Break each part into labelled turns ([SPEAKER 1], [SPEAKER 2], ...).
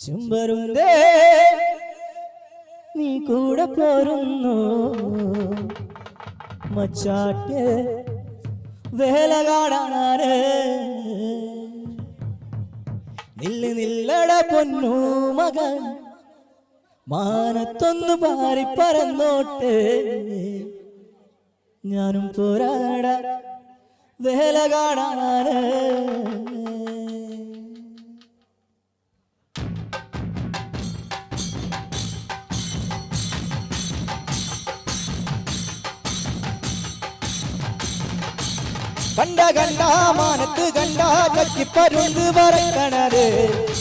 [SPEAKER 1] ചുംബരുന്തേ നീ കൂടെ പോരുന്നു. മച്ചാട്ട് വേല കാണാന് നില്ല് നില്ലട പൊന്നു മകൻ. മാനത്തൊന്ന് പാറി പറന്നോട്ട്. ഞാനും പോരാട. വേല കാണാന് കണ്ട കണ്ട മാനത്ത് കണ്ട ചക്കിപ്പരുന്ത് പറക്കണത്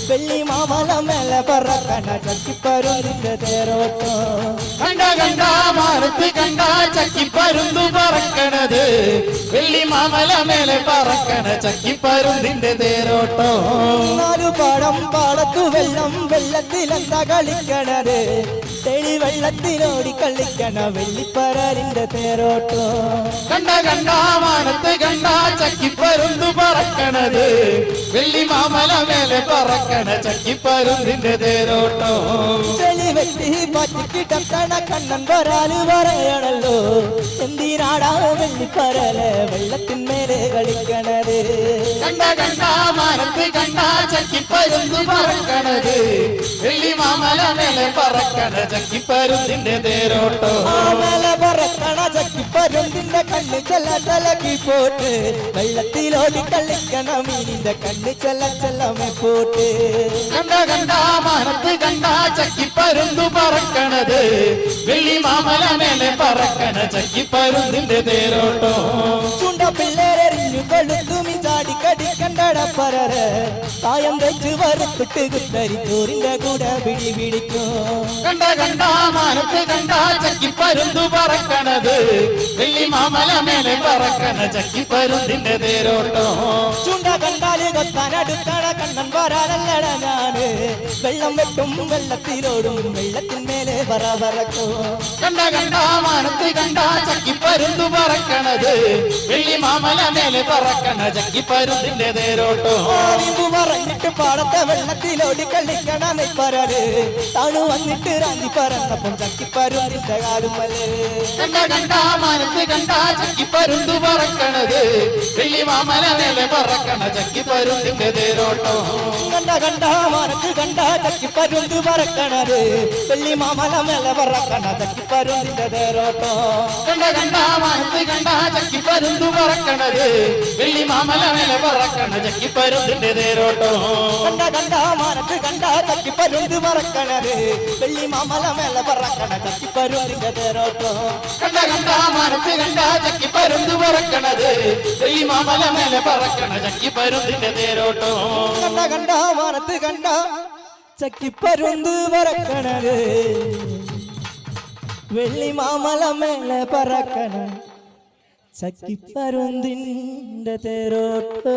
[SPEAKER 1] വെള്ളി മാമല മേല പറക്കണ ചക്കിപ്പരുന്തിന്റെ തേരോട്ടം
[SPEAKER 2] കണ്ട കണ്ട മാനത്ത് കണ്ട ചക്കിപ്പരുന്തു പറക്കണത് വെള്ളി മാമല മേലെ പറക്കണ ചക്കിപ്പരുന്തിന്റെ തേരോട്ടോ
[SPEAKER 1] നാലു പാടം പാടത്തു വെള്ളം വെള്ളത്തിലെന്താ കളിക്കണത് തെളി വെള്ളത്തിലോടി കളിക്കണ വെള്ളിപ്പരലിന്റെ തേരോട്ടോ.
[SPEAKER 2] കണ്ട കണ്ട മാനത്ത് കണ്ട ചക്കിപ്പരുന്തു പറക്കണത്. വെള്ളി മാമല മേലെ പറക്കണ ചക്കിപ്പരുന്തിന്റെ തേരോട്ടോ.
[SPEAKER 1] ചെളി വെട്ടി പറ്റിക്കിട്ടക്കണ കണ്ണൻ വരാൽ പറയണല്ലോ എന്തിനാടാ വെള്ളിപ്പറൽ വെള്ളത്തിന്മേലെ കളിക്കണത്?
[SPEAKER 2] കണ്ട കണ്ട മാനത്ത് കണ്ട ചക്കിപ്പരുന്തു പറക്കണത്. വെള്ളി മാമല മേലെ പറക്കണ ചക്കിപ്പരുന്തിന്റെ തേരോട്ടോ.
[SPEAKER 1] ആമല പറക്കണ ചക്കിപ്പരുന്തിന്റെ കണ്ണ് ചെല്ല തലകി പോട്ട് വെള്ളത്തിലോടി കളിക്കണം മീനിന്റെ കണ്ണ് ചെല്ല ചെല്ലമേ പോട്ട്.
[SPEAKER 2] കണ്ട കണ്ട മാനത്ത് കണ്ട ചക്കിപ്പരുന്തു പറക്കണത്. വെള്ളി മാമല മേലെ പറക്കണ ചക്കിപ്പരുന്തിന്റെ തേരോട്ടോ.
[SPEAKER 1] ചുണ്ട പിള്ളേരെറിഞ്ഞു കൊളുത്തുമി ചാടി കടിക്കണ്ടട പരര് തായം വെച്ച് വറുത്തിട്ട് കുത്തരി ചോറിന്റെ കൂടെ പിടി പിടിക്കും
[SPEAKER 2] കണ്ട കണ്ട മാനത്ത് കണ്ട ചക്കിപ്പരുന്തു പറക്കണത്. വെള്ളി മാമല മേലെ പറക്കണ ചക്കിപ്പരുന്തിന്റെ തേരോട്ടോ.
[SPEAKER 1] ചുണ്ട കണ്ടാൽ കൊത്താനടുത്തണ കണ്ണൻ വരാനല്ലട ഞാൻ. വെള്ളം വെട്ടും വെള്ളത്തിലോടും വെള്ളത്തിന്മേലെ പറ പറക്കും
[SPEAKER 2] കണ്ട കണ്ട മാനത്ത് കണ്ട ചക്കിപ്പരുന്തു പറക്കണത്. വെള്ളി മാമല മേലെ പറക്കണ ചക്കിപ്പരുന്തിന്റെ തേരോട്ടോ.
[SPEAKER 1] പറഞ്ഞിട്ട് പാടത്തെ വെള്ളത്തിലോടി കളിക്കണ നെയ്പ്പരൽ താണു വന്നിട്ട് റാഞ്ചി പറന്നപ്പം ചക്കിപ്പരുന്നിന്റെ കാലുമല്ലേ
[SPEAKER 2] കണ്ട കണ്ട മാനത്ത് കണ്ട ചക്കിപ്പരുന്ത് പറക്കണത്. വെള്ളി മാമല മേലെ പറക്കണ ചക്കിപ്പരുന്തിന്റെ തേരോട്ടോ.
[SPEAKER 1] കണ്ട കണ്ട മാനത്ത് കണ്ട ചക്കിപ്പരുന്ത് പറക്കണത്. വെള്ളി മാമല മേലെ പറക്കണ ചക്കിപ്പരുന്തിന്റെ തേരോട്ടോ.
[SPEAKER 2] കണ്ട കണ്ട മാനത്ത് കണ്ട ചക്കിപ്പരുന്തു പറക്കണത്. വെള്ളി മാമല മേലെ പറക്കണ ചക്കിപ്പരുന്തിന്റെ തേരോട്ടോ.
[SPEAKER 1] കണ്ട കണ്ട മാനത്ത് കണ്ട ചക്കിപ്പരുന്ത് പറക്കണത് വെള്ളി മാമല മേലെ പറക്കണ ചക്കിപ്പരുന്തിന്റെ തേരോട്ടോ
[SPEAKER 2] കണ്ട കണ്ട മാനത്ത് കണ്ട ചക്കിപ്പരുന്തു പറക്കണത് വെള്ളി മാമല മേലെ പറക്കണ ചക്കിപ്പരുന്തിന്റെ തേരോട്ടോ
[SPEAKER 1] കണ്ട കണ്ട മാനത്ത് കണ്ട ചക്കിപ്പരുന്ത് പറക്കണത് വെള്ളി മാമല മേലെ പറക്കണ ചക്കിപ്പരുന്തിന്റെ തേരോട്ടോ.